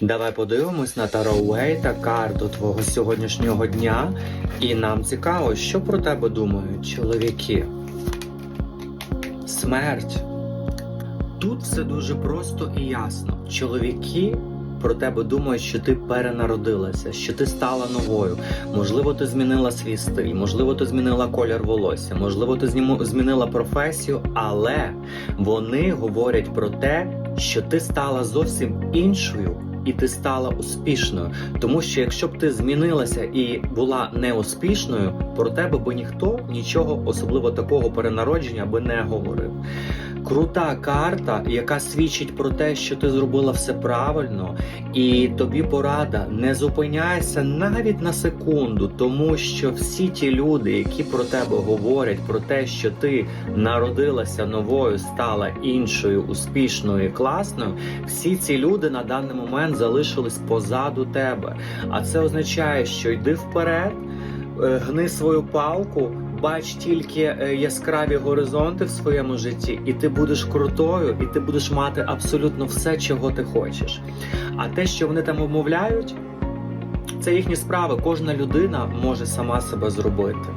Давай подивимось на Таро Уейта карту твого сьогоднішнього дня, і нам цікаво, що про тебе думають чоловіки. Смерть. Тут все дуже просто і ясно. Чоловіки про тебе думають, що ти перенародилася, що ти стала новою. Можливо, ти змінила свій стиль, можливо, ти змінила колір волосся, можливо, ти змінила професію, але вони говорять про те, що ти стала зовсім іншою. І ти стала успішною, тому що якщо б ти змінилася і була неуспішною, про тебе би ніхто нічого особливо такого перенародження би не говорив. Крута карта, яка свідчить про те, що ти зробила все правильно, і тобі порада не зупиняйся навіть на секунду, тому що всі ті люди, які про тебе говорять, про те, що ти народилася новою, стала іншою, успішною і класною, всі ці люди на даний момент залишились позаду тебе. А це означає, що йди вперед, е, гни свою палку. Бач тільки е, яскраві горизонти в своєму житті, і ти будеш крутою, і ти будеш мати абсолютно все, чого ти хочеш. А те, що вони там обмовляють, це їхні справи. Кожна людина може сама себе зробити.